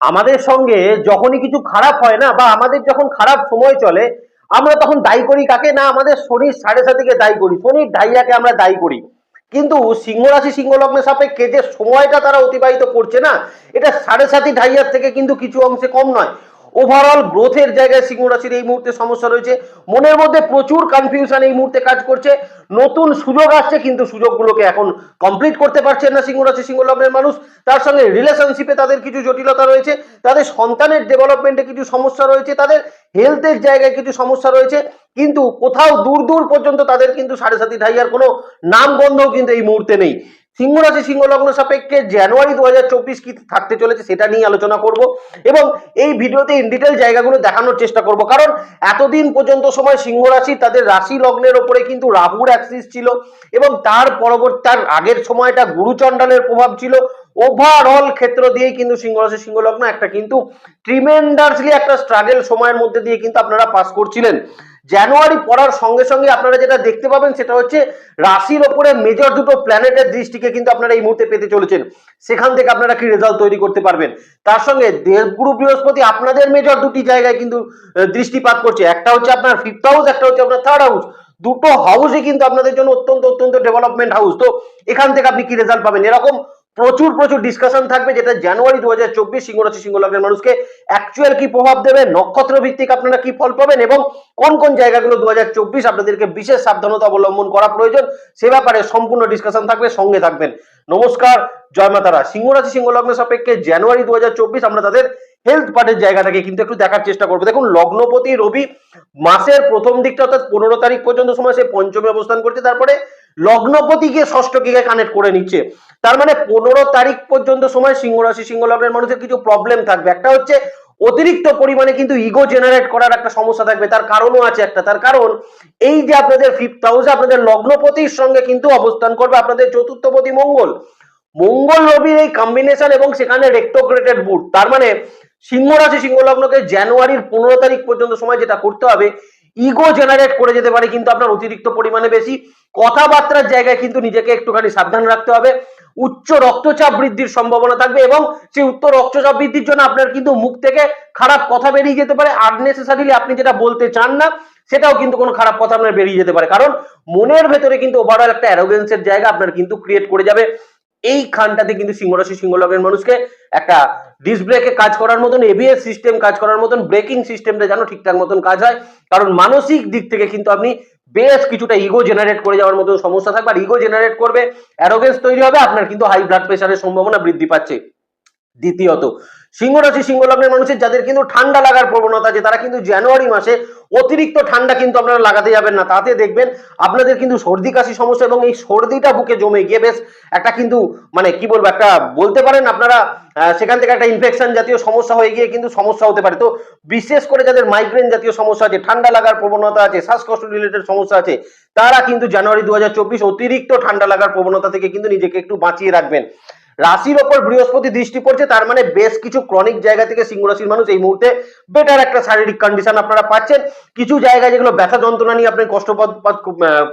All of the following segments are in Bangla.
আমাদের সঙ্গে যখনই কিছু খারাপ হয় না, বা আমাদের যখন খারাপ সময় চলে, আমরা তখন দায়ী করি কাকে? না, আমাদের শনির সাড়ে সাতিকে দায়ী করি, শনির ডাইয়াকে আমরা দায়ী করি। কিন্তু সিংহ রাশি সিংহ লগ্নের সাপেক্ষে যে সময়টা তারা অতিবাহিত করছে না, এটা সাড়ে সাতি ঢাইয়ার থেকে কিন্তু কিছু অংশে কম নয়। ওভারঅল গ্রোথের জায়গায় সিংহ রাশির এই মুহূর্তে সমস্যা রয়েছে। মনের মধ্যে প্রচুর কনফিউশন এই মুহূর্তে কাজ করছে। নতুন সুযোগ আসছে, কিন্তু সুযোগগুলোকে এখন কমপ্লিট করতে পারছেন না সিংহ রাশি, সিংহ লগ্নের মানুষ। তার সঙ্গে রিলেশনশিপে তাদের কিছু জটিলতা রয়েছে। তাদের সন্তানের ডেভেলপমেন্টে কিছু সমস্যা রয়েছে। তাদের হেলথের জায়গায় কিছু সমস্যা রয়েছে। কিন্তু কোথাও দূর দূর পর্যন্ত তাদের কিন্তু সাড়ে সাতি ঢাইয়ার কোনো নামগন্ধও কিন্তু এই মুহূর্তে নেই। সিংহ রাশি, সিংহ লগ্ন সাপেক্ষে জানুয়ারি দু হাজার কি থাকতে চলেছে সেটা নিয়ে আলোচনা করব এবং এই ভিডিওতে ইন ডিটেল জায়গাগুলো দেখানোর চেষ্টা করব। কারণ এতদিন পর্যন্ত সময় সিংহ রাশি তাদের রাশি লগ্নের ওপরে কিন্তু রাহুর অ্যাক্সিস ছিল এবং তার পরবর্তী, তার আগের সময়টা গুরুচণ্ডালের প্রভাব ছিল। ওভারঅল ক্ষেত্র দিয়েই কিন্তু সিংহ রাশি, সিংহ লগ্ন একটা কিন্তু ট্রিমেন্ডাসলি একটা স্ট্রাগল সময়ের মধ্যে দিয়ে কিন্তু আপনারা পাস করছিলেন। জানুয়ারি পড়ার সঙ্গে সঙ্গে আপনারা যেটা দেখতে পাবেন সেটা হচ্ছে রাশির ওপরে মেজর দুটো প্ল্যানেটের দৃষ্টিকে কিন্তু আপনারা এই মুহূর্তে পেতে চলেছেন। সেখান থেকে আপনারা কি রেজাল্ট তৈরি করতে পারবেন? তার সঙ্গে দেবগুরু বৃহস্পতি আপনাদের মেজর দুটি জায়গায় কিন্তু দৃষ্টিপাত করছে। একটা হচ্ছে আপনার ফিফথ হাউস একটা হচ্ছে আপনার থার্ড হাউস দুটো হাউসই কিন্তু আপনাদের জন্য অত্যন্ত অত্যন্ত ডেভেলপমেন্ট হাউস তো এখান থেকে আপনি কি রেজাল্ট পাবেন? এরকম প্রচুর প্রচুর ডিসকাশন থাকবে যেটা জানুয়ারি দু হাজার চব্বিশ সিংহ রাশি সিংহ লগ্নের মানুষকে অ্যাকচুয়াল কি প্রভাব দেবে, নক্ষত্র ভিত্তিক আপনারা কি ফল পাবেন এবং কোন কোন জায়গাগুলো দু হাজার চব্বিশ আপনাদেরকে বিশেষ সাবধানতা অবলম্বন করা প্রয়োজন, সে ব্যাপারে সম্পূর্ণ ডিসকাশন থাকবে, সঙ্গে থাকবেন। নমস্কার, জয় মাতারা। সিংহ রাশি সিংহ লগ্নের সাপেক্ষে জানুয়ারি দু হাজার চব্বিশ আমরা তাদের হেলথ পার্টের জায়গাটাকে কিন্তু একটু দেখার চেষ্টা করব। দেখুন, লগ্নপতি রবি মাসের প্রথম দিকটা অর্থাৎ পনেরো তারিখ পর্যন্ত সময় সে পঞ্চমে অবস্থান করছে, তারপরে লগ্নপতি গিয়ে ষষ্ঠকে কানেক্ট করে নিচ্ছে। তার মানে পনেরো তারিখ পর্যন্ত সময় সিংহ রাশি, সিংহ লগ্নের মানুষের কিছু প্রবলেম থাকবে। একটা হচ্ছে অতিরিক্ত পরিমাণে কিন্তু ইগো জেনারেট করার একটা সমস্যা থাকবে। তার কারণও আছে একটা। তার কারণ, এই যে আপনাদের ফিফথ হাউসে আপনাদের লগ্নপতির সঙ্গে কিন্তু অবস্থান করবে আপনাদের চতুর্থপতি মঙ্গল। মঙ্গল রবির এই কম্বিনেশন এবং সেখানে রেক্টোগ্রেটেড বুট। তার মানে সিংহ রাশি, সিংহ লগ্নকে জানুয়ারির পনেরো তারিখ পর্যন্ত সময় যেটা করতে হবে ইগো জেনারেট করে যেতে পারে, কিন্তু আপনার অতিরিক্ত পরিমাণে বেশি। কথাবার্তার জায়গায় কিন্তু নিজেকে একটুখানি সাবধান রাখতে হবে। উচ্চ রক্তচাপ বৃদ্ধির সম্ভাবনা থাকবে এবং সেই উচ্চ রক্তচাপ বৃদ্ধির জন্য আপনার কিন্তু মুখ থেকে খারাপ কথা বেরিয়ে যেতে পারে। আননেসেসারিলি আপনি যেটা বলতে চান না, সেটাও কিন্তু কোনো খারাপ কথা আপনার বেরিয়ে যেতে পারে। কারণ মনের ভেতরে কিন্তু ওভারঅল একটা অ্যারোগেন্সের জায়গা আপনার কিন্তু ক্রিয়েট করে যাবে। এই খানটাতে কিন্তু সিংহরাশি সিংহলগ্নের মানুষকে একটা ডিস ব্রেকে কাজ করার মতন এবিএস সিস্টেম কাজ করার মতন ব্রেকিং সিস্টেমটা যেন ঠিকঠাক মতন কাজ হয়। কারণ মানসিক দিক থেকে কিন্তু আপনি বেশ কিছুটা ইগো জেনারেট করে যাওয়ার মতন সমস্যা থাকবে। আর ইগো জেনারেট করবে অ্যারোগেন্স তৈরি হবে, আপনার কিন্তু হাই ব্লাড প্রেশারের সম্ভাবনা বৃদ্ধি পাচ্ছে। দ্বিতীয়ত সিংহ রাশি সিংহ লগ্নের মানুষের, যাদের কিন্তু ঠান্ডা লাগার প্রবণতা আছে, তারা কিন্তু জানুয়ারি মাসে অতিরিক্ত ঠান্ডা কিন্তু আপনারা লাগাতে যাবেন না। তাতে দেখবেন আপনাদের কিন্তু সর্দি, কাশি সমস্যা এবং এই সর্দিটা বুকে জমে গিয়ে বেশ একটা কিন্তু মানে কি বলব, একটা বলতে পারেন আপনারা সেখান থেকে একটা ইনফেকশন জাতীয় সমস্যা হয়ে গিয়ে কিন্তু সমস্যা হতে পারে। তো বিশেষ করে যাদের মাইগ্রেন জাতীয় সমস্যা আছে, ঠান্ডা লাগার প্রবণতা আছে, শ্বাসকষ্ট রিলেটেড সমস্যা আছে, তারা কিন্তু জানুয়ারি দু হাজার চব্বিশ অতিরিক্ত ঠান্ডা লাগার প্রবণতা থেকে কিন্তু নিজেকে একটু বাঁচিয়ে রাখবেন। রাশির ওপর বৃহস্পতি দৃষ্টি পড়ছে, তার মানে বেশ কিছু ক্রনিক জায়গা থেকে সিংহ রাশির মানুষ এই মুহূর্তে বেটার একটা শারীরিক কন্ডিশন আপনারা পাচ্ছেন। কিছু জায়গায় যেগুলো ব্যথা যন্ত্রণা নিয়ে আপনি কষ্ট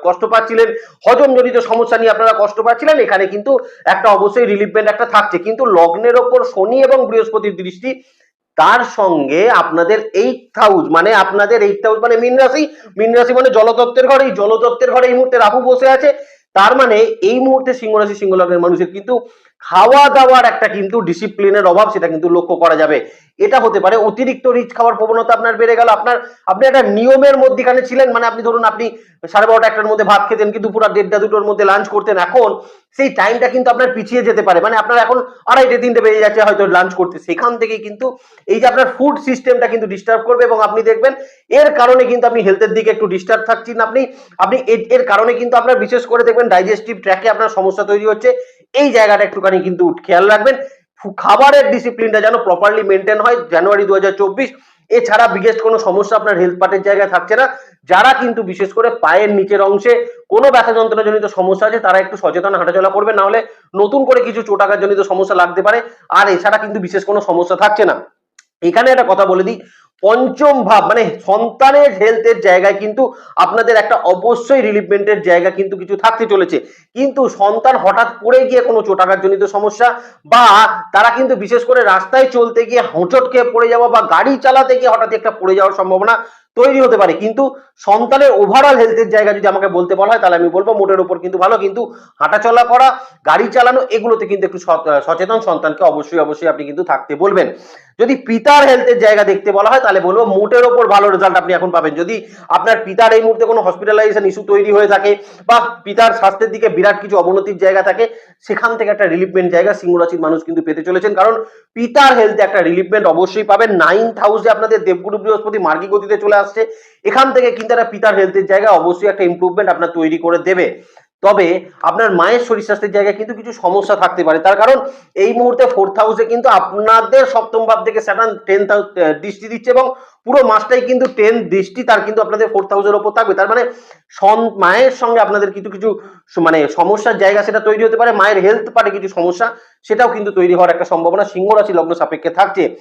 কষ্ট পাচ্ছিলেন, হজম জনিত সমস্যা নিয়ে আপনারা কষ্ট পাচ্ছিলেন, এখানে কিন্তু একটা অবশ্যই রিলিফমেন্ট একটা থাকছে। কিন্তু লগ্নের ওপর শনি এবং বৃহস্পতির দৃষ্টি, তার সঙ্গে আপনাদের এইট হাউস মানে আপনাদের এইট হাউস মানে মীন রাশি মীন রাশি মানে জলতত্ত্বের ঘরে, এই জলতত্ত্বের ঘরে এই মুহূর্তে রাহু বসে আছে। তার মানে এই মুহূর্তে সিংহ রাশি, সিংহ লগ্নের মানুষের কিন্তু খাওয়া দাওয়ার একটা কিন্তু ডিসিপ্লিনের অভাব, সেটা কিন্তু লক্ষ্য করা যাবে। এটা হতে পারে অতিরিক্ত রিচ খাওয়ার প্রবণতা আপনার বেড়ে গেল, আপনার, আপনি একটা নিয়মের মধ্যেখানে ছিলেন মানে আপনি ধরুন আপনি সাড়ে বারোটা একটার মধ্যে ভাত খেতেন কিন্তু পুরো দেড়টা দুটোর মধ্যে লাঞ্চ করতেন, এখন সেই টাইমটা কিন্তু আপনার পিছিয়ে যেতে পারে। মানে আপনার এখন আড়াইটে, তিনটে বেজে যাচ্ছে হয়তো লাঞ্চ করতে। সেখান থেকে কিন্তু এই যে আপনার ফুড সিস্টেমটা কিন্তু ডিস্টার্ব করবে এবং আপনি দেখবেন এর কারণে কিন্তু আপনি হেলথের দিকে একটু ডিস্টার্ব থাকছেন। আপনি আপনি এর- এর কারণে কিন্তু আপনার বিশেষ করে দেখবেন ডাইজেস্টিভ ট্র্যাকে আপনার সমস্যা তৈরি হচ্ছে। এই জায়গাটা একটুখানি কিন্তু খেয়াল রাখবেন। খাবারের ডিসিপ্লিনটা যেন প্রপারলি মেনটেন হয় জানুয়ারি দু এছাড়া বিগেস্ট কোনো সমস্যা আপনার হেলথ পার্টের জায়গায় থাকছে না। যারা কিন্তু বিশেষ করে পায়ের নিচের অংশে কোনো ব্যথা যন্ত্রণা জনিত সমস্যা আছে, তারা একটু সচেতন হাঁটাচলা করবে না হলে নতুন করে কিছু চোটাঘাত জনিত সমস্যা লাগতে পারে। আর এছাড়া কিন্তু বিশেষ কোনো সমস্যা থাকছে না। এখানে একটা কথা বলে দিই পঞ্চম ভাব মানে সন্তানের হেলথের জায়গায় কিন্তু আপনাদের একটা অবশ্যই রিলিভমেন্টের জায়গা কিন্তু কিছু থাকতে চলেছে। কিন্তু সন্তান হঠাৎ পড়ে গিয়ে কোনো চোটাঘাতজনিত সমস্যা বা তারা কিন্তু বিশেষ করে রাস্তায় চলতে গিয়ে হোঁচট খেয়ে পড়ে যাওয়া বা গাড়ি চালাতে গিয়ে হঠাৎ একটা পড়ে যাওয়ার সম্ভাবনা তৈরি হতে পারে। কিন্তু সন্তানের ওভারঅল হেলথের জায়গা যদি আমাকে বলতে বলা হয়, তাহলে আমি বলব মোটের উপর কিন্তু ভালো। কিন্তু হাঁটাচলা করা, গাড়ি চালানো, এগুলোতে কিন্তু একটু সচ- সচেতন সন্তানকে অবশ্যই অবশ্যই আপনি কিন্তু থাকতে বলবেন। যদি পিতার হেলথের জায়গা দেখতে বলা হয়, তাহলে বলব মোটের ওপর ভালো রেজাল্ট আপনি এখন পাবেন। যদি আপনার পিতার এই মুহূর্তে কোনো হসপিটালাইজেশন ইস্যু তৈরি হয়ে থাকে বা পিতার স্বাস্থ্যের দিকে বিরাট কিছু অবনতির জায়গা থাকে, সেখান থেকে একটা রিলিফমেন্ট জায়গা সিংহ রাশির মানুষ কিন্তু পেতে চলেছেন। কারণ পিতার হেলথে একটা রিলিফমেন্ট অবশ্যই পাবেন। নাইন্থ হাউসে আপনাদের দেবগুরু বৃহস্পতি মার্গী গতিতে চলে আসছে। এখান থেকে কিন্তু একটা পিতার হেলথের জায়গা অবশ্যই একটা ইমপ্রুভমেন্ট আপনার তৈরি করে দেবে। তবে আপনার মায়ের শরীর স্বাস্থ্যের জায়গায় কিন্তু কিছু সমস্যা থাকতে পারে। তার কারণ এই মুহূর্তে ফোর্থ হাউসে কিন্তু আপনাদের সপ্তম ভাব থেকে স্যাটার্ন টেন্থ দৃষ্টি দিচ্ছে এবং পুরো মাসটাই কিন্তু টেন দৃষ্টি তার কিন্তু আপনাদের ফোর্থ হাউসের ওপর থাকবে। তার মানে সন- মায়ের সঙ্গে আপনাদের কিছু কিছু মানে সমস্যার জায়গা সেটা তৈরি হতে পারে। মায়ের হেলথ পার্টে কিছু সমস্যা সেটাও কিন্তু তৈরি হওয়ার একটা সম্ভাবনা। সিংহ রাশি লগ্ন সাপেক্ষে থাকছে।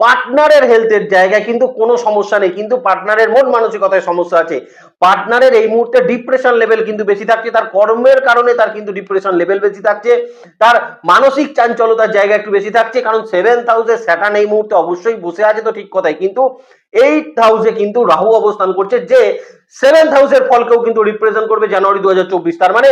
পার্টনারের হেলথের জায়গায় কিন্তু কোনো সমস্যা নেই, কিন্তু পার্টনারের মন মানসিকতায় সমস্যা আছে। পার্টনারের এই মুহূর্তে ডিপ্রেশন লেভেল কিন্তু বেশি থাকছে, তার কর্মের কারণে তার কিন্তু ডিপ্রেশন লেভেল বেশি থাকছে, তার মানসিক চাঞ্চলতার জায়গা একটু বেশি থাকছে, কারণ সেভেন হাউসে স্যাটার্ন এই মুহূর্তে অবশ্যই বসে আছে তো ঠিক কথাই, কিন্তু এইট হাউসে কিন্তু রাহু অবস্থান করছে, যে সেভেন্থ হাউসের ফলকেও কিন্তু রিপ্রেজেন্ট করবে জানুয়ারি দু হাজার চব্বিশ, তার মানে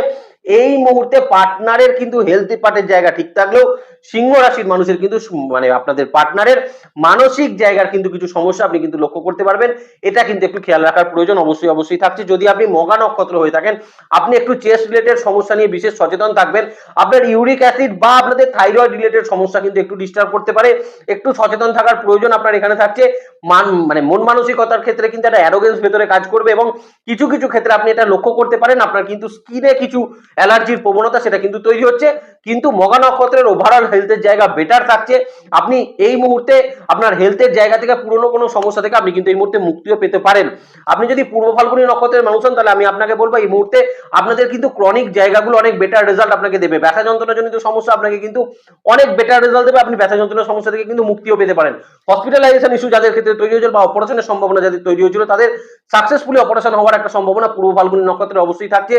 এই মুহূর্তে পার্টনারের কিন্তু হেলথ পার্টের জায়গা ঠিক থাকলেও সিংহ রাশির মানুষের কিন্তু মানে আপনাদের পার্টনারের মানসিক জায়গার কিন্তু কিছু সমস্যা আপনি কিন্তু লক্ষ্য করতে পারবেন। এটা কিন্তু একটু খেয়াল রাখার প্রয়োজন, অবশ্যই অবশ্যই থাকছে। যদি আপনি মগা নক্ষত্র হয়ে থাকেন, আপনি একটু চেস্ট রিলেটেড সমস্যা নিয়ে বিশেষ সচেতন থাকবেন। আপনার ইউরিক অ্যাসিড বা আপনাদের থাইরয়েড রিলেটেড সমস্যা কিন্তু একটু ডিস্টার্ব করতে পারে। একটু সচেতন থাকার প্রয়োজন আপনার এখানে থাকছে। মান মানে মন মানসিকতার ক্ষেত্রে কিন্তু একটা অ্যারোগেন্স ভেতরে কাজ করবে এবং কিছু কিছু ক্ষেত্রে আপনি এটা লক্ষ্য করতে পারেন। আপনার কিন্তু স্কিনে কিছু অ্যালার্জির প্রবণতা সেটা কিন্তু তৈরি হচ্ছে। কিন্তু মগা নক্ষত্রের ওভারঅল হেলথের জায়গা বেটার থাকছে। আপনি এই মুহূর্তে আপনার হেলথের জায়গা থেকে পুরনো কোনো সমস্যা থেকে আপনি কিন্তু এই মুহূর্তে মুক্তিও পেতে পারেন। আপনি যদি পূর্ব ফাল্গুনী নক্ষত্রের মানুষ হন, তাহলে আমি আপনাকে বলব এই মুহূর্তে আপনাদের কিন্তু ক্রনিক জায়গাগুলো অনেক বেটার রেজাল্ট আপনাকে দেবে। ব্যথা যন্ত্রণাজনিত সমস্যা আপনাকে কিন্তু অনেক বেটার রেজাল্ট দেবে। আপনি ব্যথা যন্ত্রণার সমস্যা থেকে কিন্তু মুক্তিও পেতে পারেন। হসপিটালাইজেশন ইস্যু যাদের ক্ষেত্রে তৈরি হয়েছিল বা অপারেশনের সম্ভাবনা যাদের তৈরি হয়েছিল, তাদের সাকসেসফুলি অপারেশন হওয়ার একটা সম্ভাবনা পূর্ব ফাল্গুনী নক্ষত্রে অবশ্যই থাকছে।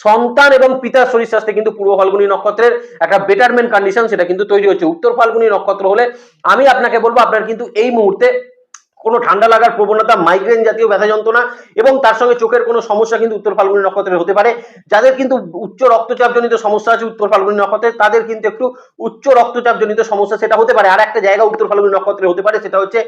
সন্তান এবং পিতার শরীর স্বাস্থ্যে কিন্তু পূর্ব ফাল্গুনী নক্ষত্রের একটা বেটারমেন্ট কন্ডিশন সেটা কিন্তু তৈরি হচ্ছে। উত্তর ফাল্গুনী নক্ষত্র হলে আমি আপনাকে বলব, আপনার কিন্তু এই মুহূর্তে কোনো ঠান্ডা লাগার প্রবণতা মাইগ্রেন জাতীয় ব্যথা যন্ত্রণা এবং তার সঙ্গে চোখের কোনো সমস্যা কিন্তু উত্তর ফাল্গুনী নক্ষত্রের হতে পারে। যাদের কিন্তু উচ্চ রক্তচাপ জনিত সমস্যা আছে উত্তর ফাল্গুনী নক্ষত্রে, তাদের কিন্তু একটু উচ্চ রক্তচাপ জনিত সমস্যা সেটা হতে পারে। আর একটা জায়গা উত্তর ফাল্গুনী নক্ষত্রে হতে পারে, সেটা হচ্ছে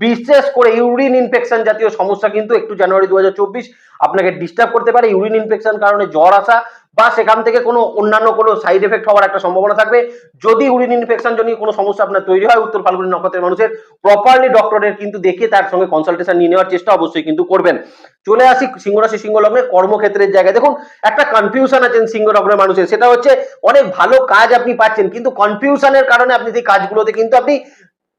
বিশেষ করে ইউরিন ইনফেকশন জাতীয় সমস্যা কিন্তু একটু জানুয়ারি দু হাজার চব্বিশ আপনাকে ডিস্টার্ব করতে পারে। ইউরিন ইনফেকশন কারণে জ্বর আসা বা সেখান থেকে কোনো অন্যান্য কোনো সাইড এফেক্ট হওয়ার একটা সম্ভাবনা থাকবে। যদি ইউরিন ইনফেকশন জনিত কোনো সমস্যা আপনার তৈরি হয়, উত্তর ফাল্গুনী নক্ষত্রের মানুষের প্রপারলি ডক্টরের কিন্তু দেখে তার সঙ্গে কনসালটেশন নিয়ে নেওয়ার চেষ্টা অবশ্যই কিন্তু করবেন। চলে আসি সিংহরাশি সিংহ লগ্নের কর্মক্ষেত্রের জায়গায়। দেখুন, একটা কনফিউশন আছেন সিংহ লগ্নের মানুষের। সেটা হচ্ছে, অনেক ভালো কাজ আপনি পাচ্ছেন, কিন্তু কনফিউশনের কারণে আপনি সেই কাজগুলোতে কিন্তু আপনি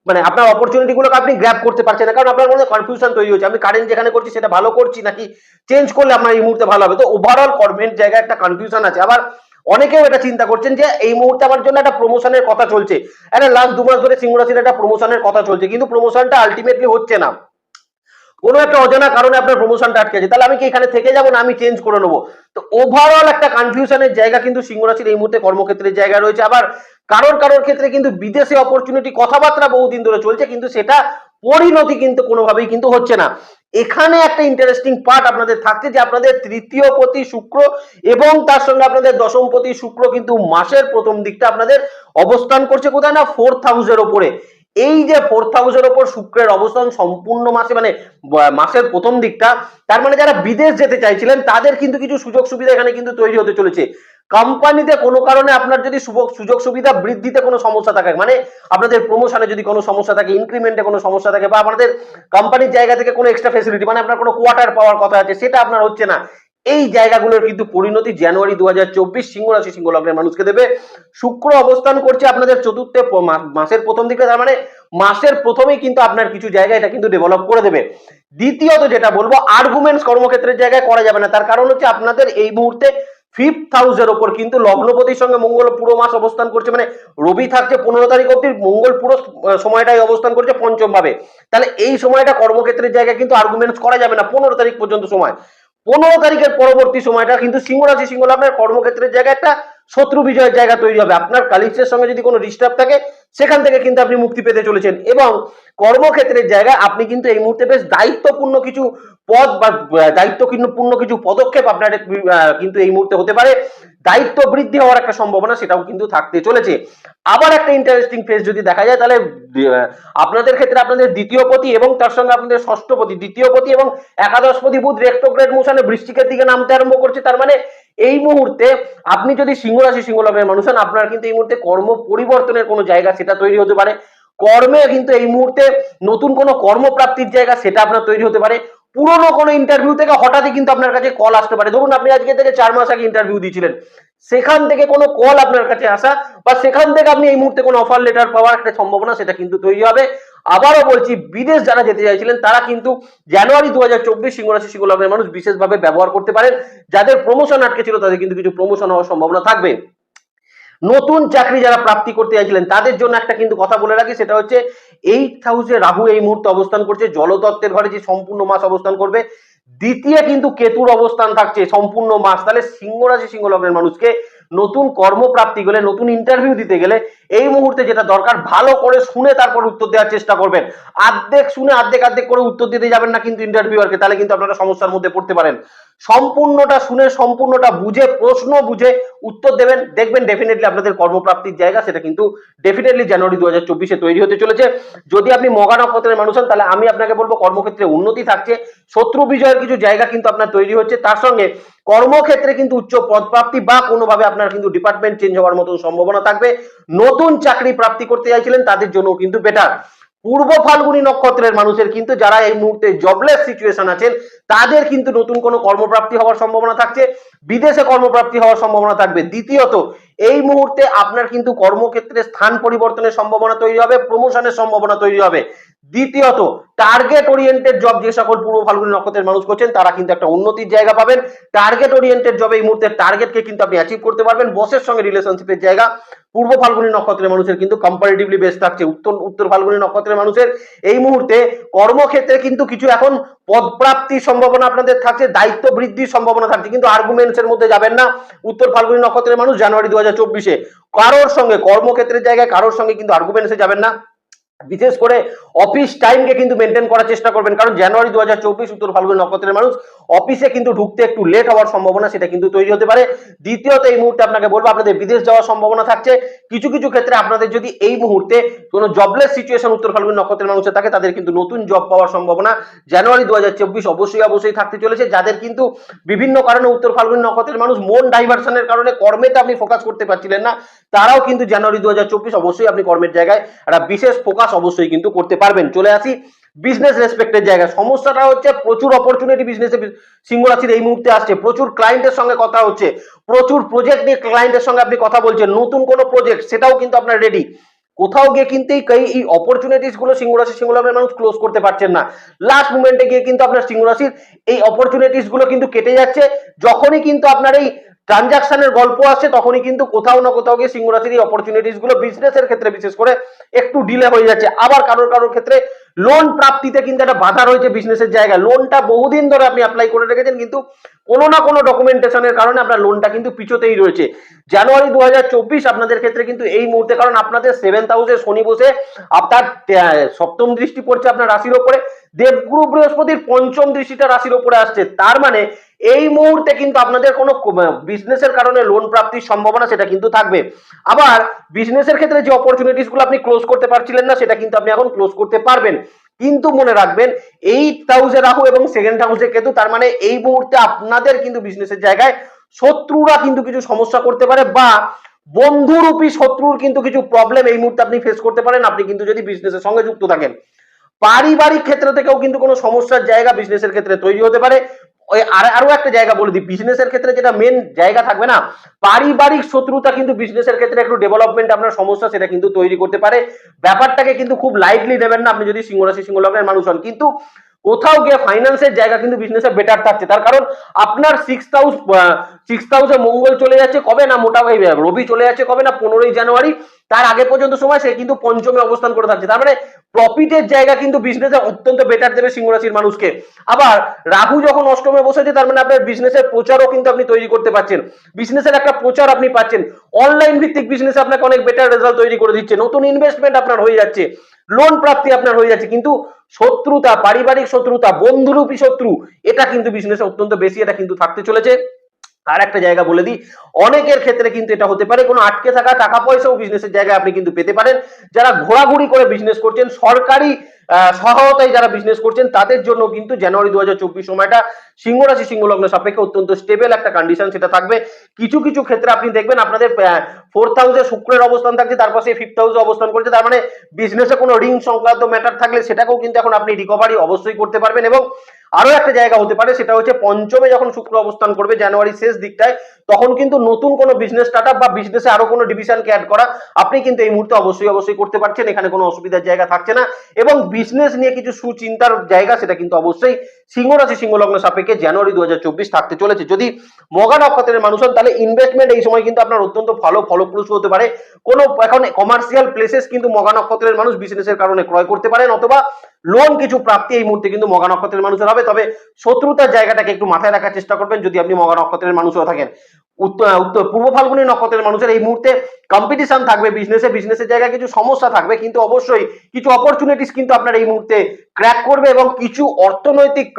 মানে আপনার অপরচুনিটি গুলোকে আপনি গ্র্যাপ করতে পারছেন না। কারণ আপনার মধ্যে কনফিউশন তৈরি হচ্ছে। আমি কারেন্ট যেখানে করছি সেটা ভালো করছি নাকি চেঞ্জ করলে আপনার এই মুহূর্তে ভালো হবে? তো ওভারঅল কর্মেন্ট জায়গায় একটা কনফিউশন আছে। আবার অনেকেও এটা চিন্তা করছেন যে এই মুহূর্তে আমার জন্য একটা প্রমোশনের কথা চলছে। একটা লাস্ট দু মাস ধরে সিংহ রাশির একটা প্রমোশনের কথা চলছে। কিন্তু প্রমোশনটা আলটিমেটলি হচ্ছে না। কোনো একটা অজানা কারণে আপনার প্রমোশনটা আটকে আছে, তাহলে আমি কি এখানে থেকে যাব না? আমি চেঞ্জ করে নেব। তো ওভারঅল একটা কনফিউশনের জায়গা কিন্তু সিংহরাশির এই মুহূর্তে কর্মক্ষেত্রের জায়গা রয়েছে। আবার কারোর কারোর ক্ষেত্রে কিন্তু বিদেশে অপরচুনিটি কথাবার্তা বহুদিন ধরে চলছে, কিন্তু সেটা পরিণতি কিন্তু কোনোভাবেই কিন্তু হচ্ছে না। এখানে একটা ইন্টারেস্টিং পার্ট আপনাদের থাকছে যে আপনাদের তৃতীয় পতি শুক্র এবং তার সঙ্গে আপনাদের দশম পতি শুক্র কিন্তু মাসের প্রথম দিকটা আপনাদের অবস্থান করছে কোথায় না? ফোর্থ হাউসের ওপরে। এই যে ফোর্থ হাউসের ওপর শুক্রের অবস্থান সম্পূর্ণ মাসে মানে মাসের প্রথম দিকটা, তার মানে যারা বিদেশ যেতে চাইছিলেন, তাদের কিন্তু কিছু সুযোগ সুবিধা এখানে কিন্তু তৈরি হতে চলেছে। কোম্পানিতে কোনো কারণে আপনার যদি সুযোগ সুবিধা বৃদ্ধিতে কোনো সমস্যা থাকে মানে আপনাদের প্রমোশনে যদি কোনো সমস্যা থাকে ইনক্রিমেন্টে কোনো সমস্যা থাকে, বা আপনাদের কোম্পানির জায়গা থেকে কোনো এক্সট্রা ফেসিলিটি মানে আপনার কোনো কোয়ার্টার পাওয়ার কথা আছে, সেটা আপনার হচ্ছে না। এই জায়গাগুলোর কিন্তু পরিণতি জানুয়ারি দু হাজার চব্বিশ সিংহ রাশি, সিংহ লগ্নের মানুষকে দেবে। শুক্র অবস্থান করছে আপনাদের চতুর্থে মাসের প্রথম দিকে, তার মানে মাসের প্রথমেই কিন্তু আপনার কিছু জায়গা এটা কিন্তু ডেভেলপ করে দেবে। দ্বিতীয়ত যেটা বলব আর্গুমেন্টস কর্মক্ষেত্রের জায়গায় করা যাবে না। তার কারণ হচ্ছে আপনাদের এই মুহূর্তে ফিফথ হাউসের ওপর কিন্তু লগ্নপতির সঙ্গে মঙ্গল পুরো মাস অবস্থান করছে। মানে রবি থাকছে পনেরো তারিখ অব্দি মঙ্গল পুরো সময়টাই অবস্থান করছে পঞ্চম ভাবে। তাহলে এই সময়টা কর্মক্ষেত্রের জায়গায় কিন্তু আর্গুমেন্টস করা যাবে না, পনেরো তারিখ পর্যন্ত সময়। পনেরো তারিখের পরবর্তী সময়টা কিন্তু সিংহ রাশি, সিংহ আপনার কর্মক্ষেত্রের জায়গায় একটা শত্রু বিজয়ের জায়গা তৈরি হবে। আপনার কালিক্সের সঙ্গে যদি কোনো ডিস্টার্ব থাকে, সেখান থেকে কিন্তু আপনি মুক্তি পেতে চলেছেন। এবং কর্মক্ষেত্রের জায়গা আপনি কিন্তু এই মুহূর্তে বেশ দায়িত্বপূর্ণ কিছু পদ বা আহ, দায়িত্বপূর্ণ কিছু পদক্ষেপ আপনার কিন্তু এই মুহূর্তে হতে পারে। দায়িত্ব বৃদ্ধি হওয়ার একটা সম্ভাবনা সেটাও কিন্তু থাকতে চলেছে। আবার একটা ইন্টারেস্টিং ফেজ যদি দেখা যায় তাহলে আপনাদের ক্ষেত্রে আপনাদের দ্বিতীয় পতি এবং তার সঙ্গে আপনাদের ষষ্ঠ পতি দ্বিতীয় পতি এবং একাদশ পতি বুধ রেক্টোগ্রেড মোশনে বৃষ্টিকের দিকে নামতে আরম্ভ করছে। তার মানে এই মুহূর্তে আপনি যদি সিংহ রাশি সিংহ লগ্নের মানুষ হন আপনার কিন্তু এই মুহূর্তে কর্ম পরিবর্তনের কোনো জায়গা সেটা তৈরি হতে পারে। কর্মে কিন্তু এই মুহূর্তে নতুন কোনো কর্মপ্রাপ্তির জায়গা সেটা আপনার তৈরি হতে পারে। পুরনো কোনো ইন্টারভিউ থেকে হঠাৎই কিন্তু আপনার কাছে কল আসতে পারে। ধরুন আপনি আজকে থেকে চার মাস আগে ইন্টারভিউ দিয়েছিলেন। সেখান থেকে কোনো কল আপনার কাছে আসা বা সেখান থেকে আপনি এই মুহূর্তে কোনো অফার লেটার পাওয়ার একটা সম্ভাবনা সেটা কিন্তু তৈরি হবে। আবারও বলছি, বিদেশ যারা যেতে চাইছিলেন, তারা কিন্তু জানুয়ারি দু হাজার চব্বিশ সিংহ রাশি সিংহ লগ্নের মানুষ বিশেষভাবে ব্যবহার করতে পারেন। যাদের প্রমোশন আটকে ছিল, তাদের কিন্তু কিছু প্রমোশন হওয়ার সম্ভাবনা থাকবে। নতুন চাকরি যারা প্রাপ্তি করতে চাইছিলেন, তাদের জন্য একটা কিন্তু কথা বলে রাখি, সেটা হচ্ছে এইট হাউসে রাহু এই মুহূর্তে অবস্থান করছে জলতত্ত্বের ঘরে যে সম্পূর্ণ মাস অবস্থান করবে, দ্বিতীয় কিন্তু কেতুর অবস্থান থাকছে, সম্পূর্ণ মাস। তাহলে সিংহ রাশি, সিংহ মানুষকে নতুন কর্মপ্রাপ্তি গেলে, নতুন ইন্টারভিউ দিতে গেলে, এই মুহূর্তে যেটা দরকার, ভালো করে শুনে তারপর উত্তর দেওয়ার চেষ্টা করবেন। আর্ধেক শুনে আর্ধেক আর্ধেক করে উত্তর দিতে যাবেন না কিন্তু ইন্টারভিউ ইন্টারভিউয়ারকে তাহলে কিন্তু আপনারা সমস্যার মধ্যে পড়তে পারেন। সম্পূর্ণটা শুনে, সম্পূর্ণটা বুঝে, প্রশ্ন বুঝে উত্তর দেবেন। দেখবেন ডেফিনেটলি আপনাদের কর্মপ্রাপ্তির জায়গা, সেটা কিন্তু ডেফিনেটলি জানুয়ারি দু হাজার চব্বিশে তৈরি হতে চলেছে। যদি আপনি মগা নক্ষত্রের মানুষ হন, তাহলে আমি আপনাকে বলব কর্মক্ষেত্রে উন্নতি থাকছে। শত্রু বিজয়ের কিছু জায়গা কিন্তু আপনার তৈরি হচ্ছে। তার সঙ্গে কর্মক্ষেত্রে কিন্তু উচ্চ পদপ্রাপ্তি বা কোনোভাবে আপনার কিন্তু ডিপার্টমেন্ট চেঞ্জ হওয়ার মতন সম্ভাবনা থাকবে। নতুন চাকরি প্রাপ্তি করতে চাইছিলেন, তাদের জন্য কিন্তু বেটার পূর্ব ফাল্গুনি নক্ষত্রের মানুষের কিন্তু যারা এই মুহূর্তে জবলেস সিচুয়েশন আছেন, তাদের কিন্তু নতুন কোনো কর্মপ্রাপ্তি হওয়ার সম্ভাবনা থাকছে। বিদেশে কর্মপ্রাপ্তি হওয়ার সম্ভাবনা থাকবে। দ্বিতীয়ত, এই মুহূর্তে আপনার কিন্তু কর্মক্ষেত্রে স্থান পরিবর্তনের সম্ভাবনা তৈরি হবে প্রমোশনের সম্ভাবনা তৈরি হবে। দ্বিতীয়ত টার্গেট ওরিয়েন্টেড জব যে সকল পূর্ব ফাল্গুনী নক্ষত্রের মানুষ করছেন, তারা কিন্তু একটা উন্নতির জায়গা পাবেন। টার্গেট ওরিয়েন্টেড জব এই মুহূর্তে টার্গেটকে কিন্তু আপনি অ্যাচিভ করতে পারবেন। বসের সঙ্গে রিলেশনশিপের জায়গা। পূর্ব ফাল্গুনী নক্ষত্রের মানুষের কিন্তু কম্পারেটিভলি বেস্ট থাকছে। উত্তর উত্তর ফাল্গুনী নক্ষত্রের মানুষের। এই মুহূর্তে কর্মক্ষেত্রে কিন্তু কিছু এখন পদপ্রাপ্তির সম্ভাবনা আপনাদের থাকছে, দায়িত্ব বৃদ্ধির সম্ভাবনা থাকছে। কিন্তু আর্গুমেন্টস এর মধ্যে যাবেন না। উত্তর ফাল্গুনী নক্ষত্রের মানুষ জানুয়ারি দু হাজার চব্বিশে। কারোর সঙ্গে কর্মক্ষেত্রের জায়গায়, কারোর সঙ্গে কিন্তু আর্গুমেন্টসে যাবেন না। বিশেষ করে অফিস টাইমকে কিন্তু মেনটেন করার চেষ্টা করবেন। কারণ জানুয়ারি দু হাজার চব্বিশ উত্তর ফাল্গুনী নক্ষত্রের মানুষ অফিসে কিন্তু ঢুকতে একটু লেট হওয়ার সম্ভাবনা সেটা কিন্তু তৈরি হতে পারে। দ্বিতীয়ত এই মুহূর্তে আপনাকে বলব, আপনাদের বিদেশ যাওয়ার সম্ভাবনা থাকছে। কিছু কিছু ক্ষেত্রে আপনাদের যদি এই মুহূর্তে কোনো জবলেস সিচুয়েশন উত্তর ফাল্গুনী নক্ষত্রের মানুষের থাকে, তাদের কিন্তু নতুন জব পাওয়ার সম্ভাবনা জানুয়ারি দু হাজার চব্বিশ অবশ্যই অবশ্যই থাকতে চলেছে। যাদের কিন্তু বিভিন্ন কারণে উত্তর ফাল্গুন নক্ষত্রের মানুষ মন ডাইভার্সনের কারণে কর্মেতে আপনি ফোকাস করতে পারছিলেন না, তারাও কিন্তু জানুয়ারি দু হাজার চব্বিশ অবশ্যই আপনি কর্মের জায়গায় একটা বিশেষ ফোকাস অবশ্যই কিন্তু করতে পারবেন। চলে আসি বিজনেস রেসপেক্টের জায়গায়। সমস্যাটা হচ্ছে প্রচুর অপরচুনিটি বিজনেসে সিংহ রাশির এই মুহূর্তে আসছে। প্রচুর ক্লায়েন্টের সঙ্গে কথা হচ্ছে। প্রচুর প্রজেক্ট নিয়ে ক্লায়েন্টের সঙ্গে আপনি কথা বলছেন। নতুন কোনো প্রজেক্ট সেটাও কিন্তু আপনার রেডি কোথাও গিয়ে কিন্তু এই অপরচুনিটিসগুলো সিংহ রাশি, সিংহ লগ্নের মানুষ ক্লোজ করতে পারছেন না। লাস্ট মুমেন্টে গিয়ে কিন্তু আপনার সিংহ রাশির এই অপরচুনিটিসগুলো কিন্তু কেটে যাচ্ছে। যখনই কিন্তু আপনার এই ট্রানজাকশনের গল্প আসছে তখনই কিন্তু কোথাও না কোথাও গিয়ে সিংহ রাশির এই অপরচুনিটিসগুলো বিজনেসের ক্ষেত্রে বিশেষ করে একটু ডিলে হয়ে যাচ্ছে। আবার কারোর কারোর ক্ষেত্রে লোন প্রাপ্তিতে কিন্তু একটা বাধা রয়েছে বিজনেসের জায়গায়। লোনটা বহুদিন ধরে আপনি অ্যাপ্লাই করে রেখেছেন, কিন্তু কোনো না কোনো ডকুমেন্টেশনের কারণে আপনার লোনটা কিন্তু পিছোতেই রয়েছে। জানুয়ারি দু হাজার চব্বিশ আপনাদের ক্ষেত্রে কিন্তু এই মুহূর্তে, কারণ আপনাদের সেভেন্থ হাউসে শনি বসে আপনার সপ্তম দৃষ্টি পড়ছে আপনার রাশির ওপরে। দেবগুরু বৃহস্পতির পঞ্চম দৃষ্টিটা রাশির ওপরে আসছে। তার মানে এই মুহূর্তে কিন্তু আপনাদের কোনো বিজনেসের কারণে লোন প্রাপ্তির সম্ভাবনা সেটা কিন্তু থাকবে। আবার বিজনেসের ক্ষেত্রে যে অপরচুনিটিসগুলো আপনি ক্লোজ করতে পারছিলেন না, সেটা কিন্তু আপনি এখন ক্লোজ করতে পারবেন। কিন্তু মনে রাখবেন এইট হাউসে রাহু এবং সেকেন্ড হাউসে কেতু, তার মানে এই মুহূর্তে আপনাদের কিন্তু বিজনেসের জায়গায় শত্রুরা কিন্তু কিছু সমস্যা করতে পারে বা বন্ধুরূপী শত্রুর কিন্তু কিছু প্রবলেম এই মুহূর্তে আপনি ফেস করতে পারেন। আপনি কিন্তু যদি বিজনেসের সঙ্গে যুক্ত থাকেন। পারিবারিক ক্ষেত্র থেকেও কিন্তু কোনো সমস্যার জায়গা বিজনেসের ক্ষেত্রে তৈরি হতে পারে। ওই আর, আরও একটা জায়গা বলে দিই বিজনেসের ক্ষেত্রে যেটা মেন জায়গা থাকবে না, পারিবারিক শত্রুতা কিন্তু বিজনেসের ক্ষেত্রে একটু ডেভেলপমেন্ট আপনার সমস্যা সেটা কিন্তু তৈরি করতে পারে। ব্যাপারটাকে কিন্তু খুব লাইটলি নেবেন না, আপনি যদি সিংহরাশি সিংহ লগ্নের মানুষ হন। কিন্তু কোথাও গিয়ে ফাইন্যান্সের জায়গা কিন্তু বিজনেসে বেটার থাকছে। তার কারণ আপনার সিক্স হাউস সিক্স হাউসে মঙ্গল চলে যাচ্ছে কবে না মোটামুটি রবি চলে যাচ্ছে কবে না পনেরোই জানুয়ারি, তার আগে পর্যন্ত সময় সে কিন্তু পঞ্চমে অবস্থান করে থাকছে। তার মানে প্রফিটের জায়গা কিন্তু বিজনেসে অত্যন্ত বেটার দেবে সিংহ রাশির মানুষকে। আবার রাহু যখন অষ্টমে বসেছে, তার মানে আপনার বিজনেসের প্রচারও কিন্তু আপনি তৈরি করতে পারছেন। বিজনেসের একটা প্রচার আপনি পাচ্ছেন। অনলাইন ভিত্তিক বিজনেস আপনাকে অনেক বেটার রেজাল্ট তৈরি করে দিচ্ছে। নতুন ইনভেস্টমেন্ট আপনার হয়ে যাচ্ছে। লোন প্রাপ্তি আপনার হয়ে যাচ্ছে। কিন্তু শত্রুতা, পারিবারিক শত্রুতা, বন্ধুরূপী শত্রু, এটা কিন্তু বিজনেসে অত্যন্ত বেশি এটা কিন্তু থাকতে চলেছে। আর একটা জায়গা বলে দিই, অনেকের ক্ষেত্রে কিন্তু এটা হতে পারে, কোনো আটকে থাকা টাকা পয়সাও বিজনেসের জায়গায় আপনি কিন্তু পেতে পারেন। যারা ঘোরাঘুরি করে বিজনেস করছেন, সরকারি সহায়তায় যারা বিজনেস করছেন, তাদের জন্য কিন্তু জানুয়ারি দুহাজার চব্বিশ সময়টা সিংহ রাশি সিংহ লগ্ন সাপেক্ষে অত্যন্ত স্টেবল একটা কন্ডিশন সেটা থাকবে। কিছু কিছু ক্ষেত্রে আপনি দেখবেন আপনাদের ফোর্থ হাউসে শুক্রের অবস্থান থাকছে, তার পাশে ফিফথ হাউসে অবস্থান করছে, তার মানে বিজনেসে কোনো ঋণ সংক্রান্ত ম্যাটার থাকলে সেটাকেও কিন্তু এখন আপনি রিকভারি অবশ্যই করতে পারবেন এবং আরও একটা জায়গা হতে পারে, সেটা হচ্ছে পঞ্চমে যখন শুক্র অবস্থান করবে, জানুয়ারি শেষ দিকটায়, তখন কিন্তু নতুন কোনো বিজনেস স্টার্ট বা বিজনেসে আরও কোনো ডিভিশনকে অ্যাড করা, আপনি কিন্তু এই মুহূর্তে অবশ্যই অবশ্যই করতে পারছেন, এখানে কোনো অসুবিধার জায়গা থাকছে না। এবং বিজনেস নিয়ে কিছু সুচিন্তার জায়গা, সেটা কিন্তু অবশ্যই সিংহ রাশি সিংহ লগ্ন সাপেক্ষে জানুয়ারি দু থাকতে চলেছে। যদি মগা নক্ষত্রের মানুষ হন, তাহলে ইনভেস্টমেন্ট এই সময় কিন্তু আপনার অত্যন্ত ভালো ফলপ্রসূ হতে পারে। কোনো এখন কমার্শিয়াল প্লেসেস কিন্তু মগা নক্ষত্রের মানুষ বিজনেসের কারণে ক্রয় করতে পারেন, অথবা লোন কিছু প্রাপ্তি এই মুহূর্তে কিন্তু মগা নক্ষত্রের মানুষের হবে। তবে শত্রুতার জায়গাটাকে একটু মাথায় রাখার চেষ্টা করবেন যদি আপনি মগা নক্ষত্রের মানুষ হয়ে থাকেন। উত্তর পূর্ব ফাল্গুনী নক্ষত্রের মানুষের এই মুহূর্তে কম্পিটিশন থাকবে বিজনেসে বিজনেসের জায়গায় কিছু সমস্যা থাকবে, কিন্তু অবশ্যই কিছু অপরচুনিটিস কিন্তু আপনার এই মুহূর্তে ক্র্যাক করবে এবং কিছু অর্থনৈতিক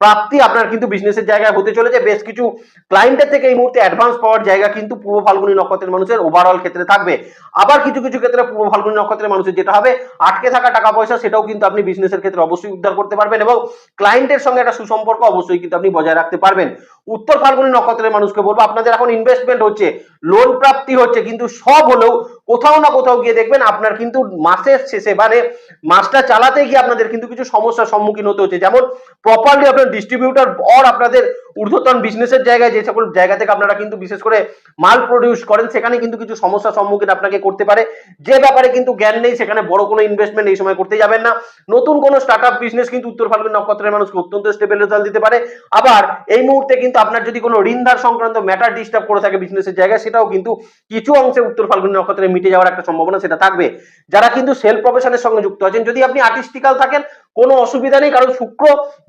প্রাপ্তি আপনার কিন্তু বিজনেসের জায়গায় হতে চলেছে। বেশ কিছু ক্লায়েন্টের থেকে এই মুহূর্তে অ্যাডভান্স পাওয়ার জায়গা কিন্তু পূর্ব ফাল্গুনি নক্ষত্রের মানুষের ওভারঅল ক্ষেত্রে থাকবে। আবার কিছু কিছু ক্ষেত্রে পূর্ব ফাল্গুনি নক্ষত্রের মানুষের যেটা হবে, আটকে থাকা টাকা পয়সা সেটাও কিন্তু আপনি বিজনেসের ক্ষেত্রে অবশ্যই উদ্ধার করতে পারবেন এবং ক্লায়েন্টের সঙ্গে একটা সুসম্পর্ক অবশ্যই কিন্তু আপনি বজায় রাখতে পারবেন। উত্তর ফাল্গুনী নক্ষত্রের মানুষকে বলব, আপনাদের এখন ইনভেস্টমেন্ট হচ্ছে লোন প্রাপ্তি হচ্ছে, কিন্তু সব হলেও কোথাও না কোথাও গিয়ে দেখবেন আপনার কিন্তু মাসের শেষে মানে মাসটা চালাতে গিয়ে আপনাদের কিন্তু কিছু সমস্যার সম্মুখীন হতে হচ্ছে। যেমন প্রপারলি আপনার ডিস্ট্রিবিউটার অর আপনাদের ঊর্ধ্বতন বিজনেসের জায়গায় যে সকল জায়গা থেকে আপনারা কিন্তু বিশেষ করে মাল প্রডিউস করেন, সেখানে কিন্তু কিছু সমস্যার সম্মুখীন আপনাকে করতে পারে। যে ব্যাপারে কিন্তু জ্ঞান নেই, সেখানে বড় কোনো ইনভেস্টমেন্ট এই সময় করতে যাবেন না। নতুন কোনো স্টার্ট আপ বিজনেস কিন্তু উত্তর ফাল্গুন নক্ষত্রের মানুষকে অত্যন্ত স্টেবল রেজাল্ট দিতে পারে। আবার এই মুহূর্তে কিন্তু আপনার যদি কোনো ঋণদার সংক্রান্ত ম্যাটার ডিস্টার্ব করে থাকে বিজনেসের জায়গায়, সেটাও কিন্তু কিছু অংশে উত্তর ফাল্গুন নক্ষত্রে মিটে যাওয়ার একটা সম্ভাবনা সেটা থাকবে। যারা কিন্তু সেল প্রফেশনের সঙ্গে যুক্ত আছেন, যদি আপনি আর্টিস্টিক্যাল থাকেন কোনো অসুবিধা নেই, কারণ শুক্র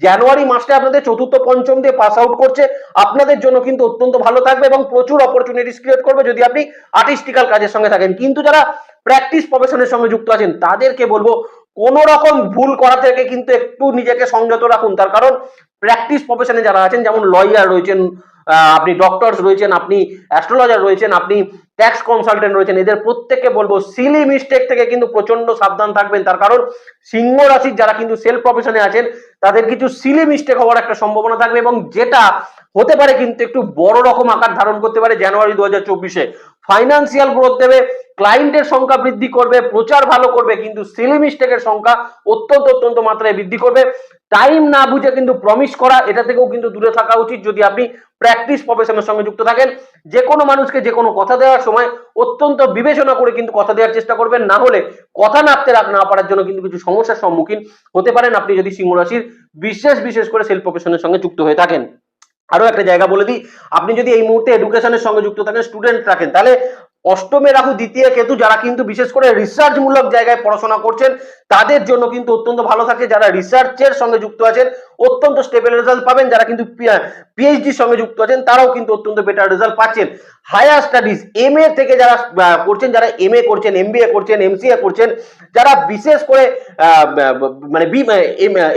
জানুয়ারি মাসটা আপনাদের চতুর্থ পঞ্চম দিয়ে পাস আউট করছে। আপনাদের জন্য কিন্তু অত্যন্ত ভালো থাকবে এবং প্রচুর অপরচুনিটিস ক্রিয়েট করবে যদি আপনি আর্টিস্টিক্যাল কাজের সঙ্গে থাকেন। কিন্তু যারা প্র্যাকটিস প্রফেশনের সঙ্গে যুক্ত আছেন, তাদেরকে বলব, কোন রকম ভুল করা থেকে কিন্তু একটু নিজেকে সংযত রাখুন। তার কারণ প্র্যাকটিস প্রফেশনে যারা আছেন, যেমন লয়ার রয়েছেন আপনি ডক্টরস রয়েছেন, আপনি অ্যাস্ট্রোলজার রয়েছেন, আপনি ট্যাক্স কনসালটেন্ট রয়েছেন, এদের প্রত্যেককে বলব সিলি মিস্টেক থেকে কিন্তু প্রচণ্ড সাবধান থাকবেন। তার কারণ, সিংহ রাশির যারা কিন্তু সেলফ প্রফেশনে আছেন, তাদের কিছু সিলি মিস্টেক হওয়ার একটা সম্ভাবনা থাকবে এবং যেটা হতে পারে কিন্তু একটু বড় রকম আকার ধারণ করতে পারে জানুয়ারি দু হাজার চব্বিশে। ফাইন্যান্সিয়াল গ্রোথ দেবে ক্লায়েন্টের সংখ্যা বৃদ্ধি করবে, প্রচার ভালো করবে, কিন্তু সিলি মিস্টেকের সংখ্যা অত্যন্ত অত্যন্ত মাত্রায় বৃদ্ধি করবে। টাইম না বুঝে কিন্তু প্রমিস করা, এটা থেকেও কিন্তু দূরে থাকা উচিত। যদি আপনি প্র্যাকটিস প্রফেশনের সঙ্গে যুক্ত থাকেন, যে কোনো মানুষকে যে কোনো কথা দেওয়ার সময় অত্যন্ত বিবেচনা করে কিন্তু কথা দেওয়ার চেষ্টা করবেন। না হলে কথা নাপতে না পারার জন্য কিন্তু কিছু সমস্যার সম্মুখীন হতে পারেন আপনি যদি সিংহ রাশির বিশেষ বিশেষ করে সেল প্রফেশনের সঙ্গে যুক্ত হয়ে থাকেন। আরও একটা জায়গা বলে দিই, আপনি যদি এই মুহূর্তে এডুকেশনের সঙ্গে যুক্ত থাকেন স্টুডেন্ট রাখেন, তাহলে অষ্টমে রাহু, দ্বিতীয় কেতু, যারা কিন্তু বিশেষ করে রিসার্চ মূলক জায়গায় পড়াশোনা করছেন, তাদের জন্য কিন্তু অত্যন্ত ভালো থাকে। যারা রিসার্চের সঙ্গে যুক্ত আছেন, অত্যন্ত স্টেবল রেজাল্ট পাবেন। যারা কিন্তু পিএইচডির সঙ্গে যুক্ত আছেন, তারাও কিন্তু অত্যন্ত বেটার রেজাল্ট পাচ্ছেন। হায়ার স্টাডিজ এম এ থেকে যারা করছেন, যারা এম এ করছেন এম করছেন এমসিএ করছেন, যারা বিশেষ করে মানে বি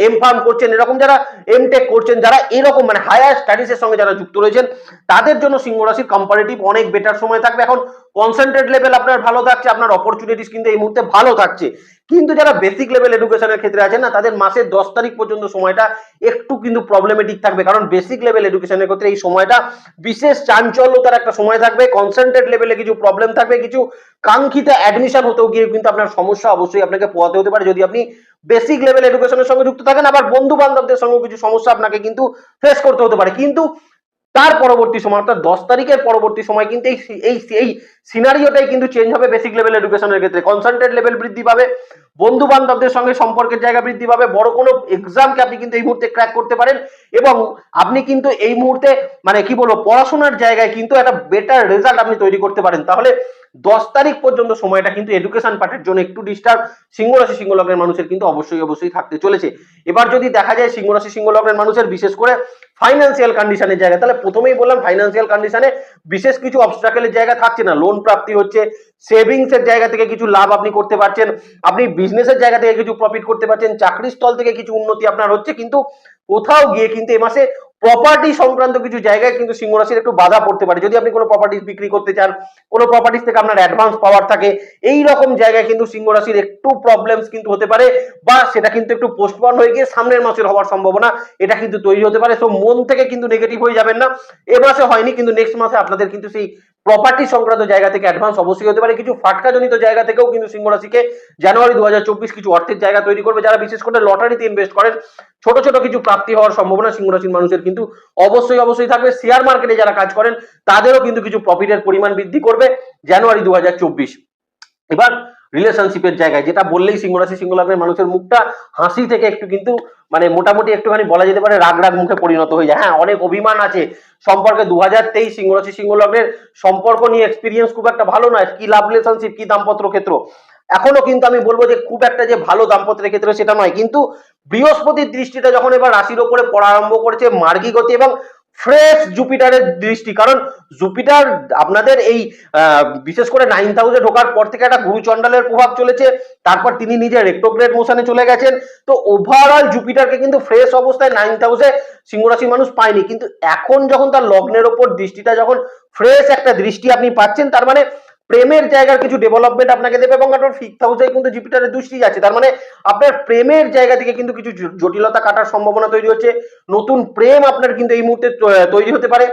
এম ফার্ম করছেন, এরকম যারা এম টেক করছেন, যারা এরকম মানে হায়ার স্টাডিজের সঙ্গে যারা যুক্ত রয়েছেন, তাদের জন্য সিংহ রাশির কম্পারেটিভ অনেক বেটার সময় থাকবে। এখন কনসেন্ট্রেট লেভেল আপনার ভালো থাকছে, আপনার অপরচুনিটিস কিন্তু এই মুহূর্তে ভালো থাকছে। কিন্তু যারা বেসিক লেভেল এডুকেশনের ক্ষেত্রে আছে না, তাদের মাসের দশ তারিখ পর্যন্ত সময়টা একটু কিন্তু প্রবলেমেটিক থাকবে। কারণ বেসিক লেভেল এডুকেশনের ক্ষেত্রে এই সময়টা বিশেষ চাঞ্চল্যতার একটা সময় থাকবে। কনসেন্ট্রেট লেভেলে কিছু প্রবলেম থাকবে, কিছু কাঙ্ক্ষিত অ্যাডমিশন হতেও গিয়ে কিন্তু আপনার সমস্যা অবশ্যই আপনাকে পোয়াতে হতে পারে। যদি আপনি বেসিক লেভেল এডুকেশনের সঙ্গে যুক্ত থাকেন, আবার বন্ধু বান্ধবদের সঙ্গে কিছু সমস্যা আপনাকে কিন্তু ফেস করতে হতে পারে। কিন্তু তার পরবর্তী সময়, অর্থাৎ দশ তারিখের পরবর্তী সময় কিন্তু এই এই সিনারিওটাই কিন্তু চেঞ্জ হবে বেসিক লেভেল এডুকেশনের ক্ষেত্রে। কনসেন্ট্রেট লেভেল বৃদ্ধি পাবে। বন্ধু বান্ধবদের সঙ্গে সম্পর্কের জায়গা বৃদ্ধি পাবে। বড় কোনো এক্সামকে আপনি কিন্তু এই মুহূর্তে ক্র্যাক করতে পারেন এবং আপনি কিন্তু এই মুহূর্তে মানে কি বলব, পড়াশোনার জায়গায় কিন্তু একটা বেটার রেজাল্ট আপনি তৈরি করতে পারেন। তাহলে দশ তারিখ পর্যন্ত সময়টা কিন্তু এডুকেশন পার্টের জন্য একটু ডিস্টার্ব সিংহ রাশি সিংহ লগ্নের মানুষের কিন্তু অবশ্যই অবশ্যই থাকতে চলেছে। এবার যদি দেখা যায় সিংহ রাশি সিংহ লগ্নের মানুষের বিশেষ করে ফাইন্যান্সিয়াল কন্ডিশনের জায়গা তাহলে প্রথমেই বললাম ফাইন্যান্সিয়াল কন্ডিশনে বিশেষ কিছু অবস্ট্রাকেলের জায়গা থাকছে না। লোন প্রাপ্তি হচ্ছে সেভিংস এর জায়গা থেকে কিছু লাভ আপনি করতে পারছেন। আপনি বিজনেসের জায়গা থেকে কিছু প্রফিট করতে পারছেন, চাকরির স্থল থেকে কিছু উন্নতি আপনার হচ্ছে, কিন্তু কোথাও গিয়ে কিন্তু এ মাসে প্রপার্টি সংক্রান্ত কিছু জায়গায় কিন্তু সিংহ রাশির একটু বাধা পড়তে পারে। যদি আপনি কোনো প্রপার্টিস বিক্রি করতে চান, কোনো প্রপার্টিস থেকে আপনার অ্যাডভান্স পাওয়ার থাকে, এই রকম জায়গায় কিন্তু সিংহ রাশির একটু প্রবলেমস কিন্তু হতে পারে বা সেটা কিন্তু একটু পোস্টপন হয়ে গিয়ে সামনের মাসের হওয়ার সম্ভাবনা এটা কিন্তু তৈরি হতে পারে। তো মন থেকে কিন্তু নেগেটিভ হয়ে যাবেন না। এ মাসে হয়নি, কিন্তু নেক্সট মাসে আপনাদের কিন্তু সেই প্রপার্টি সংক্রান্ত জায়গা থেকে অ্যাডভান্স অবশ্যই হতে পারে। কিছু ফাটকাজনিত জায়গা থেকেও কিন্তু সিংহ রাশিকে জানুয়ারি দু হাজার চব্বিশ কিছু অর্থের জায়গা তৈরি করবে। যারা বিশেষ করে লটারিতে ইনভেস্ট করেন, ছোট ছোট কিছু প্রাপ্তি হওয়ার সম্ভাবনা সিংহ রাশির মানুষের কিন্তু অবশ্যই অবশ্যই থাকবে। শেয়ার মার্কেটে যারা কাজ করেন, তাদেরও কিন্তু কিছু প্রফিটের পরিমাণ বৃদ্ধি করবে জানুয়ারি দু এবার রিলেশনশিপের জায়গায়, যেটা বললেই সিংহ রাশি মানুষের মুখটা হাসি থেকে একটু কিন্তু মানে মোটামুটি একটুখানি বলা যেতে পারে রাগ রাগ মুখে পরিণত হয়ে যায়। হ্যাঁ অনেক অভিমান আছে। সম্পর্কে দু হাজার তেইশ সিংহ রাশি, সিংহ লগ্নের সম্পর্ক নিয়ে এক্সপিরিয়েন্স খুব একটা ভালো নয়। কি লাভ রিলেশনশিপ কি দাম্পত্য ক্ষেত্র? এখনও কিন্তু আমি বলব যে খুব একটা যে ভালো দাম্পত্যের ক্ষেত্রে সেটা নয়, কিন্তু বৃহস্পতির দৃষ্টিটা যখন এবার রাশির ওপরে পড়া আরম্ভ করেছে মার্গী গতি এবং ফ্রেশ জুপিটারের দৃষ্টি, কারণ জুপিটার আপনাদের এই বিশেষ করে নাইন হাউসে ঢোকার পর থেকে একটা গুরুচণ্ডালের প্রভাব চলেছে, তারপর তিনি নিজে রেক্টোগ্রেড মোশনে চলে গেছেন, তো ওভারঅল জুপিটারকে কিন্তু ফ্রেশ অবস্থায় নাইন হাউসে সিংহরাশি মানুষ পায়নি, কিন্তু এখন যখন তার লগ্নের ওপর দৃষ্টিটা যখন ফ্রেশ একটা দৃষ্টি আপনি পাচ্ছেন, তার মানে প্রেমের জায়গার কিছু ডেভেলপমেন্ট আপনাকে দেবে এবং আপনার ফিফথ হাউসে কিন্তু জুপিটারের দৃষ্টি যাচ্ছে তার মানে আপনার প্রেমের জায়গা থেকে কিন্তু কিছু জটিলতা কাটার সম্ভাবনা তৈরি হচ্ছে। নতুন প্রেম আপনার কিন্তু এই মুহূর্তে তৈরি হতে পারে।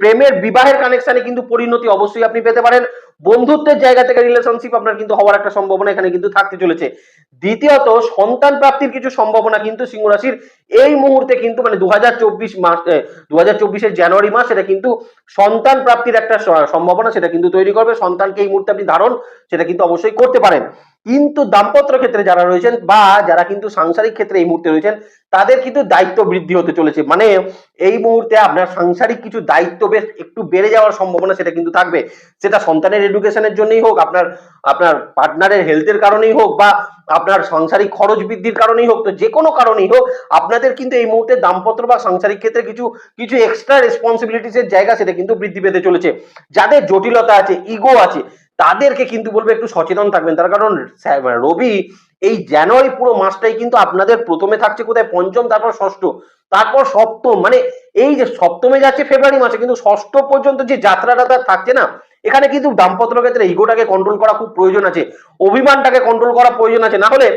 প্রেমের বিবাহের কানেকশনে কিন্তু পরিণতি অবশ্যই আপনি পেতে পারেন। বন্ধুত্বের জায়গা থেকে রিলেশনশিপ আপনার কিন্তু হওয়ার একটা সম্ভাবনা এখানে কিন্তু থাকতে চলেছে। দ্বিতীয়ত, সন্তান প্রাপ্তির কিছু সম্ভাবনা কিন্তু সিংহ রাশির এই মুহূর্তে কিন্তু মানে দু মাস দু হাজার জানুয়ারি মাস এটা কিন্তু সন্তান প্রাপ্তির একটা সম্ভাবনা সেটা কিন্তু তৈরি করবে। সন্তানকে এই মুহূর্তে আপনি ধারণ সেটা কিন্তু অবশ্যই করতে পারেন। কিন্তু দাম্পত্য ক্ষেত্রে যারা রয়েছেন বা যারা কিন্তু সাংসারিক ক্ষেত্রে এই মুহূর্তে রয়েছেন, তাদের কিন্তু দায়িত্ব বৃদ্ধি হতে চলেছে। মানে এই মুহূর্তে আপনার সাংসারিক কিছু দায়িত্ব বেশ একটু বেড়ে যাওয়ার সম্ভাবনা সেটা কিন্তু থাকবে। সেটা সন্তানের এডুকেশনের জন্যই হোক, আপনার আপনার পার্টনারের হেলথের কারণেই হোক বা আপনার সাংসারিক খরচ বৃদ্ধির কারণেই হোক, তো যে কোনো কারণেই হোক, আপনাদের কিন্তু এই মুহূর্তে দাম্পত্য বা সাংসারিক ক্ষেত্রে কিছু কিছু এক্সট্রা রেসপন্সিবিলিটিসের জায়গা সেটা কিন্তু বৃদ্ধি পেতে চলেছে। যাদের জটিলতা আছে ইগো আছে, তাদেরকে কিন্তু বলব একটু সচেতন থাকবেন। তার কারণ রবি, এই জানুয়ারি পুরো মাসটাই কিন্তু আপনাদের প্রথমে থাকছে কোথায়? পঞ্চম, তারপর ষষ্ঠ। তারপর সপ্তম মানে এই যে সপ্তমে যাচ্ছে ফেব্রুয়ারি মাসে, কিন্তু ষষ্ঠ পর্যন্ত যে যাত্রাটা তার থাকছে না এখানে কিন্তু দাম্পত্য ক্ষেত্রে ইগোটাকে কন্ট্রোল করা খুব প্রয়োজন আছে, অভিমানটাকে কন্ট্রোল করা প্রয়োজন আছে। না হলে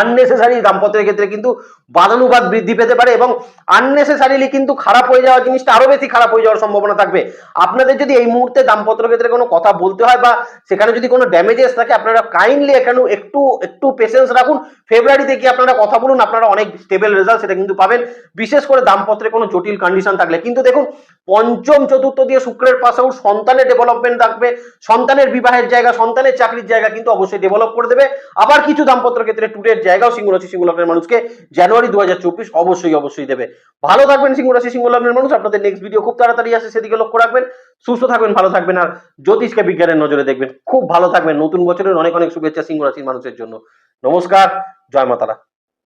আননেসেসারি দাম্পত্যের ক্ষেত্রে কিন্তু বাদানুবাদ বৃদ্ধি পেতে পারে এবং আননেসেসারিলি কিন্তু খারাপ হয়ে যাওয়ার জিনিসটা আরও বেশি খারাপ হয়ে যাওয়ার সম্ভাবনা থাকবে। আপনাদের যদি এই মুহূর্তে দাম্পত্য ক্ষেত্রে কোনো কথা বলতে হয় বা সেখানে যদি কোনো ড্যামেজেস থাকে, আপনারা কাইন্ডলি এখানে একটু একটু পেশেন্স রাখুন। ফেব্রুয়ারিতে গিয়ে আপনারা কথা বলুন, আপনারা অনেক স্টেবল রেজাল্ট সেটা কিন্তু পাবেন। বিশেষ করে দাম্পত্যে কোনো জটিল কন্ডিশন থাকলে। কিন্তু দেখুন, পঞ্চম, চতুর্থ দিয়ে শুক্রের পাশেও সন্তানের ডেভেলপমেন্ট থাকবে। সন্তানের বিবাহের জায়গা, সন্তানের চাকরির জায়গা কিন্তু অবশ্যই ডেভেলপ করে দেবে। আবার কিছু দাম্পত্য ক্ষেত্রে টুরের জায়গাও সিংহরাশি সিংহলগ্নের মানুষকে জানুয়ারি দু হাজার চব্বিশ অবশ্যই অবশ্যই দেবে। ভালো থাকবেন সিংহরাশি সিংহলগ্নের মানুষ। আপনাদের নেক্সট ভিডিও খুব তাড়াতাড়ি আসে, সেদিকে লক্ষ্য রাখবেন। সুস্থ থাকবেন, ভালো থাকবেন। আর জ্যোতিষকে বিজ্ঞানের নজরে দেখবেন। খুব ভালো থাকবেন। নতুন বছরের অনেক অনেক শুভেচ্ছা সিংহরাশির মানুষের জন্য। নমস্কার, জয় মাতারা।